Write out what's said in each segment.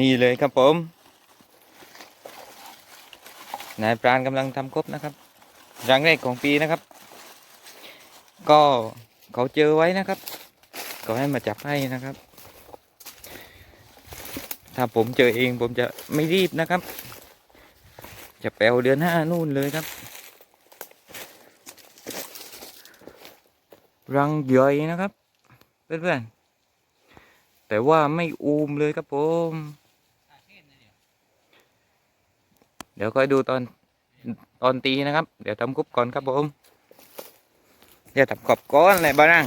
นี่เลยครับผมนายปราณกำลังทำครบนะครับรังแรกของปีนะครับ ก็เขาเจอไว้นะครับก็ให้มาจับให้นะครับ ถ้าผมเจอเองผมจะไม่รีบนะครับ จะแปลวเดือนห้านู่นเลยครับ รังใหญ่นะครับ เพื่อนๆ แต่ว่าไม่อูมเลยครับผม เดี๋ยวค่อยดูตอนตอนตีนะครับ เดี๋ยวทำกรุ๊บก่อนครับผม เดี๋ยวทำกรอบก้อนเลยบ้านัง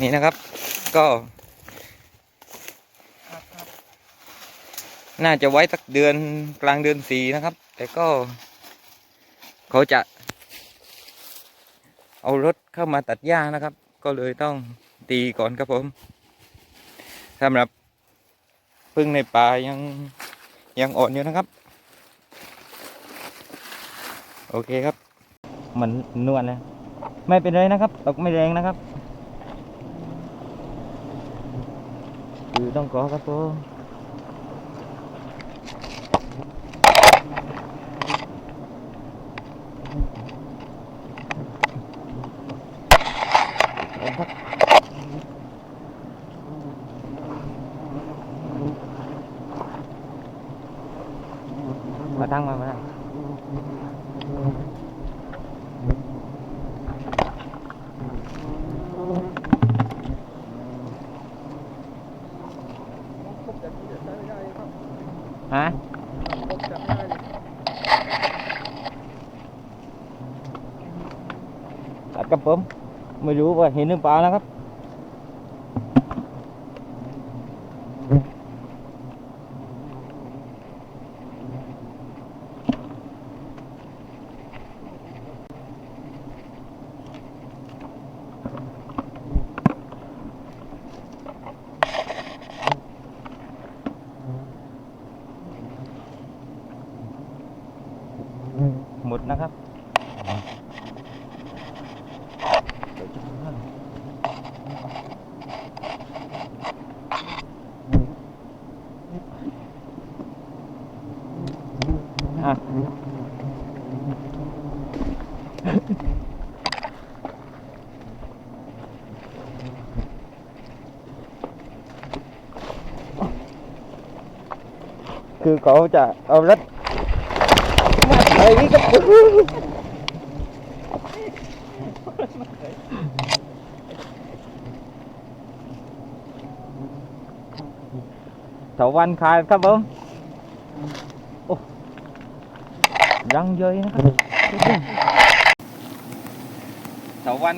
นี่นะครับ ก็ น่าจะไว้สักเดือนกลางเดือนสี่นะครับ แต่ก็ เขาจะ เอารถเข้ามาตัดหญ้านะครับ ก็เลยต้องตีก่อนครับผมสำหรับพึ่งในป่ายังยังอ่อนอยู่นะครับ โอเคครับ มันนวลแล้วไม่เป็นไรนะครับตกไม่แรงนะครับ คือต้องขอครับผมมา ตั้งมามาตั้ฮะตัดกับผมไม่รู้ว่าเห็นหรือเปล่านะครับ หมดนะครับ อะคือเขาจะเอาร ยังเยอะนะครับเสาวั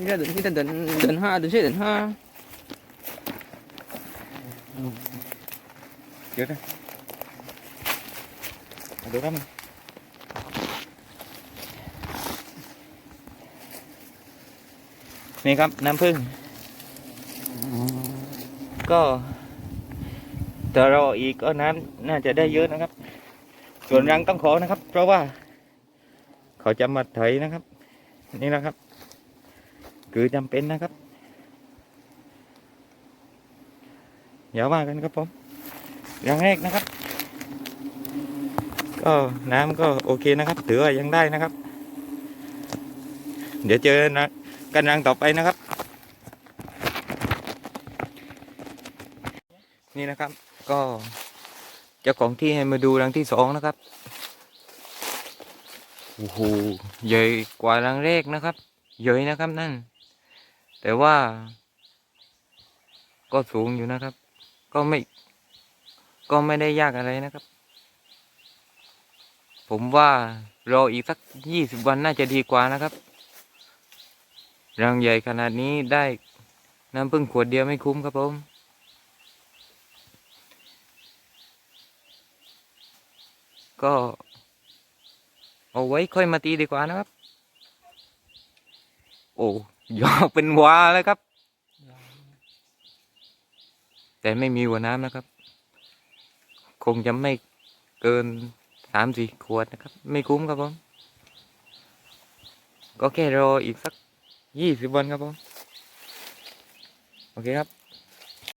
นคายครับผมโอ้ยังเยอะนะครับโอ้กัน Thằng dơi Đi ra định, đi ra định, định ha, định sẽ định ha Được rồi. Được lắm. นี่ครับน้ำผึ้งก็แต่รออีกก็น้ำน่าจะได้เยอะนะครับ ส่วนรังต้องขอนะครับ เพราะว่า เขาจะมาไถนะครับ นี่นะครับ คือจำเป็นนะครับ อย่าว่ากันครับผมอย่างแรกนะครับ ก็น้ำก็โอเคนะครับ ถือว่ายังได้นะครับ เดี๋ยวเจอนะกันรังต่อไปนะครับ นี่นะครับก็เจ้าของที่ให้มาดูรังที่สองนะครับโอ้โหใหญ่กว่ารังแรกนะครับใหญ่นะครับนั่น แต่ว่า ก็สูงอยู่นะครับ ก็ไม่ ก็ไม่ได้ยากอะไรนะครับ ผมว่ารออีกสักยี่สิบวันน่าจะดีกว่านะครับรังใหญ่ขนาดนี้ได้น้ำพึ่งขวดเดียวไม่คุ้มครับผม ก็ เอาไว้ค่อยมาตีดีกว่านะครับ โอ้ยาเป็นวาเลยครับ แต่ไม่มีหัวน้ำนะครับ คงจะไม่เกินสามสี่ขวดนะครับ ไม่คุ้มครับผมก็แค่รออีกสักยี่สิบวันครับผม โอเคครับ